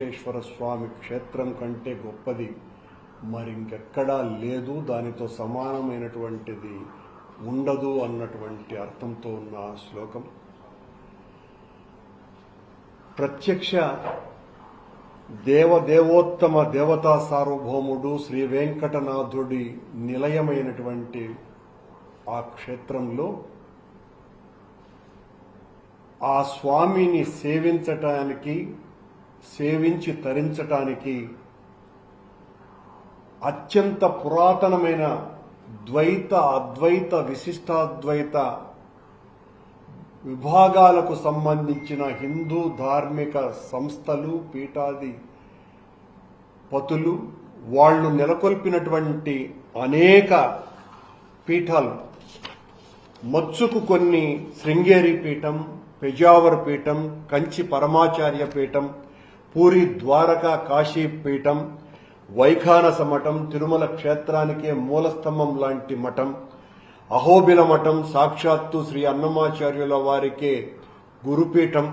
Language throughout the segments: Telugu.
వెంకటేశ్వర స్వామి క్షేత్రం కంటే గొప్పది. మరి ఇంకెక్కడా లేదు దానితో సమానమైనటువంటిది ఉండదు అన్నటువంటి అర్థంతో ఉన్న శ్లోకం. ప్రత్యక్ష దేవదేవోత్తమ దేవతా సార్వభౌముడు శ్రీ వెంకటనాథుడి నిలయమైనటువంటి ఆ క్షేత్రంలో ఆ స్వామిని సేవించటానికి సేవించి తరించటానికి అత్యంత పురాతనమైన ద్వైత అద్వైత విశిష్టాద్వైత విభాగాలకు సంబంధించిన హిందూ ధార్మిక సంస్థలు పీఠాది పతులు వాళ్ళు నెలకొల్పినటువంటి అనేక పీఠాలు. మత్సుకు కొన్ని శృంగేరి పీఠం పెజావర్ పీఠం కంచి పరమాచార్య పీఠం పూరి ద్వారకా కాశీపీఠం వైఖానస మఠం తిరుమల క్షేత్రానికే మూలస్తంభం లాంటి మఠం అహోబిల మఠం సాక్షాత్తు శ్రీ అన్నమాచార్యుల వారికే గురుపీఠం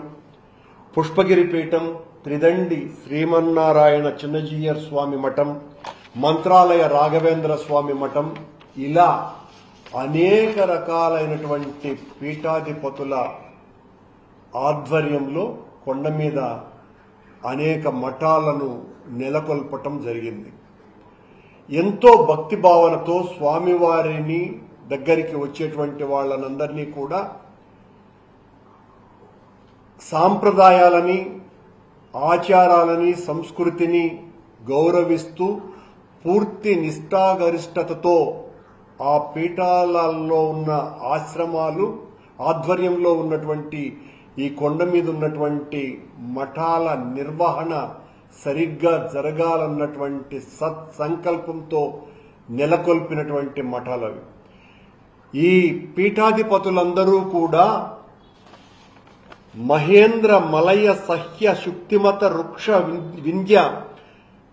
పుష్పగిరి పీఠం త్రిదండి శ్రీమన్నారాయణ చిన్నజీయర్ స్వామి మఠం మంత్రాలయ రాఘవేంద్ర స్వామి మఠం ఇలా అనేక రకాలైనటువంటి పీఠాధిపతుల ఆధ్వర్యంలో కొండ మీద అనేక మఠాలను నెలకొల్పటం జరిగింది. ఎంతో భక్తి భావనతో స్వామివారిని దగ్గరికి వచ్చేటువంటి వాళ్ళనందరినీ కూడా సాంప్రదాయాలని ఆచారాలని సంస్కృతిని గౌరవిస్తూ పూర్తి నిష్ఠాగరిష్టతతో ఆ పీఠాలలో ఉన్న ఆశ్రమాలు ఆధ్వర్యంలో ఉన్నటువంటి ఈ కొండ మీద ఉన్నటువంటి మఠాల నిర్వహణ సరిగ్గా జరగాలన్నటువంటి సత్సంకల్పంతో నెలకొల్పినటువంటి నెలకొల్పినటువంటి అవి. ఈ పీఠాధిపతులందరూ కూడా మహేంద్ర మలయ సహ్య శుక్తిమత వృక్ష వింధ్య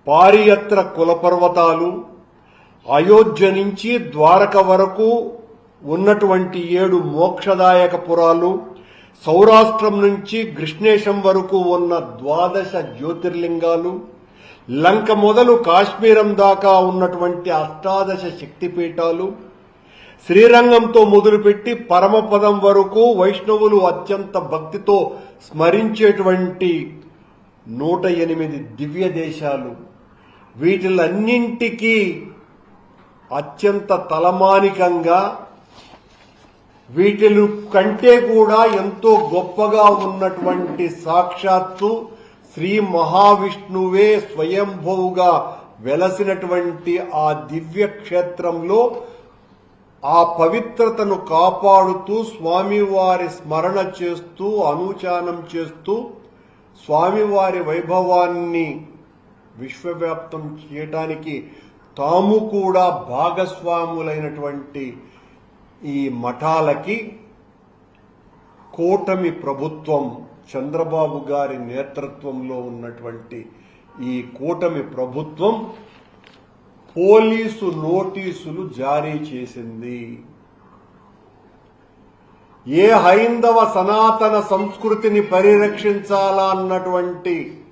పారియత్ర కులపర్వతాలు అయోధ్య నుంచి ద్వారక వరకు ఉన్నటువంటి ఏడు మోక్షదాయక పురాలు సౌరాష్ట్రం నుంచి కృష్ణేశం వరకు ఉన్న ద్వాదశ జ్యోతిర్లింగాలు లంక మొదలు కాశ్మీరం దాకా ఉన్నటువంటి అష్టాదశ శక్తిపీఠాలు శ్రీరంగంతో మొదలుపెట్టి పరమపదం వరకు వైష్ణవులు అత్యంత భక్తితో స్మరించేటువంటి నూట ఎనిమిది దివ్య దేశాలు. వీటిలన్నింటికీ అత్యంత తలమానికంగా వీటిలు కంటే కూడా ఎంతో గొప్పగా ఉన్నటువంటి సాక్షాత్తు శ్రీ మహావిష్ణువే స్వయంభవుగా వెలసినటువంటి ఆ దివ్య క్షేత్రంలో ఆ పవిత్రతను కాపాడుతూ స్వామివారి స్మరణ చేస్తూ అనుచానం చేస్తూ స్వామివారి వైభవాన్ని విశ్వవ్యాప్తం చేయటానికి తాము కూడా భాగస్వాములైనటువంటి ఈ మఠాలకి కూటమి ప్రభుత్వం చంద్రబాబు గారి నేతృత్వంలో ఉన్నటువంటి ఈ కూటమి ప్రభుత్వం పోలీసు నోటీసులు జారీ చేసింది. ఏ హైందవ సనాతన సంస్కృతిని పరిరక్షించాలా అన్నటువంటి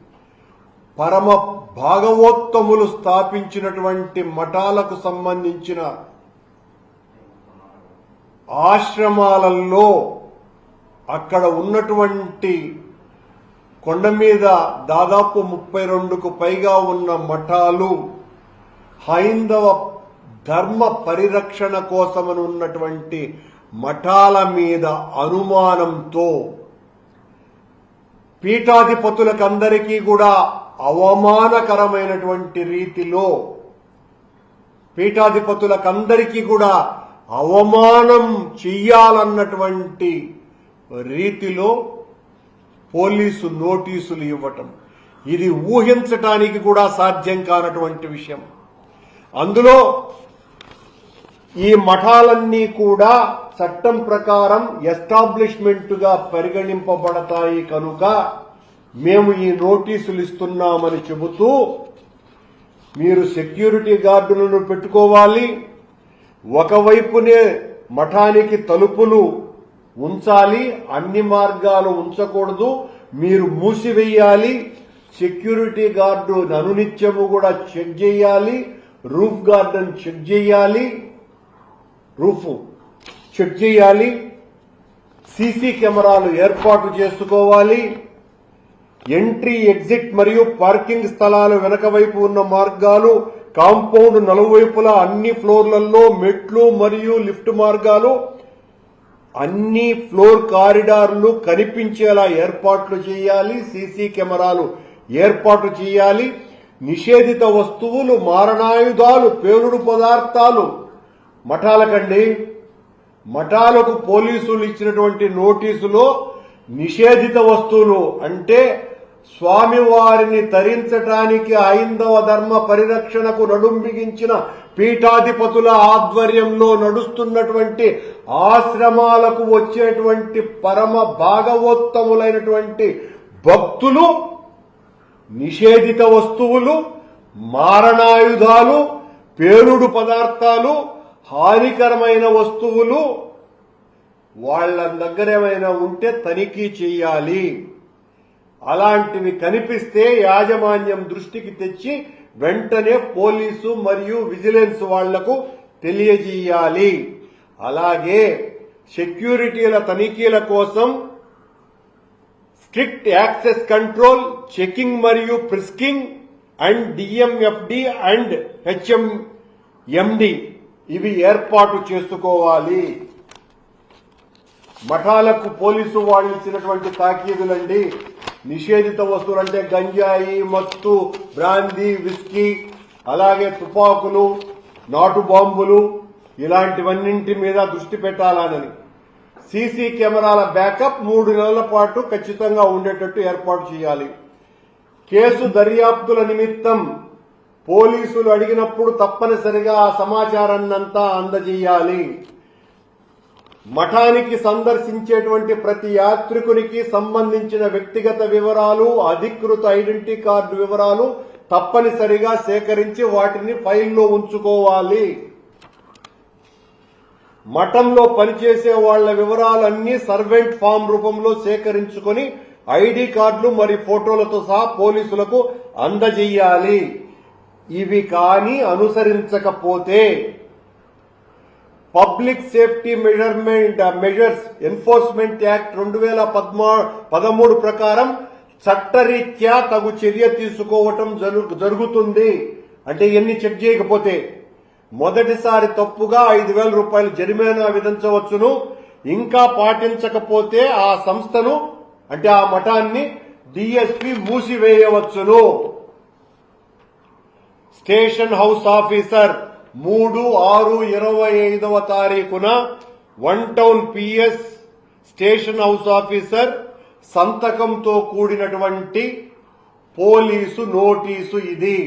పరమ భాగవోత్తములు స్థాపించినటువంటి మఠాలకు సంబంధించిన ఆశ్రమాలలో అక్కడ ఉన్నటువంటి కొండ మీద దాదాపు ముప్పై రెండుకు పైగా ఉన్న మఠాలు హైందవ ధర్మ పరిరక్షణ కోసమని ఉన్నటువంటి మఠాల మీద అనుమానంతో పీఠాధిపతులకందరికీ కూడా అవమానకరమైనటువంటి రీతిలో పీఠాధిపతులకందరికీ కూడా అవమానం చెయ్యాలన్నటువంటి రీతిలో పోలీసు నోటీసులు ఇవ్వటం. ఇది ఊహించటానికి కూడా సాధ్యం కానటువంటి విషయం. అందులో ఈ మఠాలన్నీ కూడా చట్టం ప్రకారం ఎస్టాబ్లిష్మెంట్గా పరిగణింపబడతాయి కనుక మేము ఈ నోటీసులు ఇస్తున్నామని చెబుతూ మీరు సెక్యూరిటీ గార్డులను పెట్టుకోవాలి ఒకవైపునే మఠానికి తలుపులు ఉంచాలి అన్ని మార్గాలు ఉంచకూడదు మీరు మూసివేయాలి సెక్యూరిటీ గార్డు అనునిత్యము కూడా చెక్ చేయాలి రూఫ్ గార్డెన్ చెక్ చేయాలి రూఫ్ చెక్ చేయాలి సీసీ కెమెరాలు ఏర్పాటు చేసుకోవాలి ఎంట్రీ ఎగ్జిట్ మరియు పార్కింగ్ స్థలాలు వెనక వైపు ఉన్న మార్గాలు కాంపౌండ్ నలువైపులా అన్ని ఫ్లోర్లలో మెట్లు మరియు లిఫ్ట్ మార్గాలు అన్ని ఫ్లోర్ కారిడార్లు కనిపించేలా ఏర్పాట్లు చేయాలి సీసీ కెమెరాలు ఏర్పాటు చేయాలి. నిషేధిత వస్తువులు మారణాయుధాలు పేలుడు పదార్థాలు మఠాలకండి. మఠాలకు పోలీసులు ఇచ్చినటువంటి నోటీసులో నిషేధిత వస్తువులు అంటే స్వామివారిని తరించటానికి ఐందవ ధర్మ పరిరక్షణకు నడుంబిగించిన పీఠాధిపతుల ఆధ్వర్యంలో నడుస్తున్నటువంటి ఆశ్రమాలకు వచ్చేటువంటి పరమ భాగవోత్తములైనటువంటి భక్తులు నిషేధిత వస్తువులు మారణాయుధాలు పేలుడు పదార్థాలు హానికరమైన వస్తువులు వాళ్ళ దగ్గర ఏమైనా ఉంటే తనిఖీ చేయాలి. అలాంటివి కనిపిస్తే యాజమాన్యం దృష్టికి తెచ్చి వెంటనే పోలీసు మరియు విజిలెన్స్ వాళ్ళకు తెలియజేయాలి. అలాగే సెక్యూరిటీల తనిఖీల కోసం స్ట్రిక్ట్ యాక్సెస్ కంట్రోల్ చెకింగ్ మరియు frisking and DMFD and HMMD ఇవి ఏర్పాటు చేసుకోవాలి. మఠాలకు పోలీసు వాళ్ళు ఇచ్చినటువంటి తాకీదులండి. నిషేధిత వస్తువులు అంటే గంజాయి మత్తు బ్రాందీ విస్కీ అలాగే తుపాకులు నాటు బాంబులు ఇలాంటివన్నింటి మీద దృష్టి పెట్టాలని సీసీ కెమెరాల బ్యాకప్ మూడు నెలల పాటు ఖచ్చితంగా ఉండేటట్టు ఏర్పాటు చేయాలి. కేసు దర్యాప్తుల నిమిత్తం పోలీసులు అడిగినప్పుడు తప్పనిసరిగా ఆ సమాచారాన్నంతా అందజేయాలి. మఠానికి సందర్శించేటువంటి ప్రతి యాత్రికునికి సంబంధించిన వ్యక్తిగత వివరాలు అధికృత ఐడెంటిటీ కార్డు వివరాలు తప్పనిసరిగా సేకరించి వాటిని ఫైల్లో ఉంచుకోవాలి. మఠంలో పనిచేసే వాళ్ళ వివరాలన్నీ సర్వెంట్ ఫామ్ రూపంలో సేకరించుకొని ఐడి కార్డులు మరి ఫోటోలతో సహా పోలీసులకు అందజేయాలి. ఇవి కాని అనుసరించకపోతే public safety measurement measures enforcement act రెండు వేల పదమూడు ప్రకారం చట్టరీత్యా తగు చర్య తీసుకోవటం జరు- జరుగుతుంది. అంటే ఎన్ని చెక్ చేయకపోతే మొదటిసారి తప్పుగా ఐదు వేల రూపాయలు జరిమానా విధించవచ్చును. ఇంకా పాటించకపోతే ఆ సంస్థను అంటే ఆ మఠాన్ని డిఎస్పి మూసివేయవచ్చును. స్టేషన్ హౌస్ ఆఫీసర్ మూడు ఆరు ఇరవై ఐదవ తారీఖున one town PS station house officer సంతకంతో కూడినటువంటి పోలీసు నోటీసు ఇది.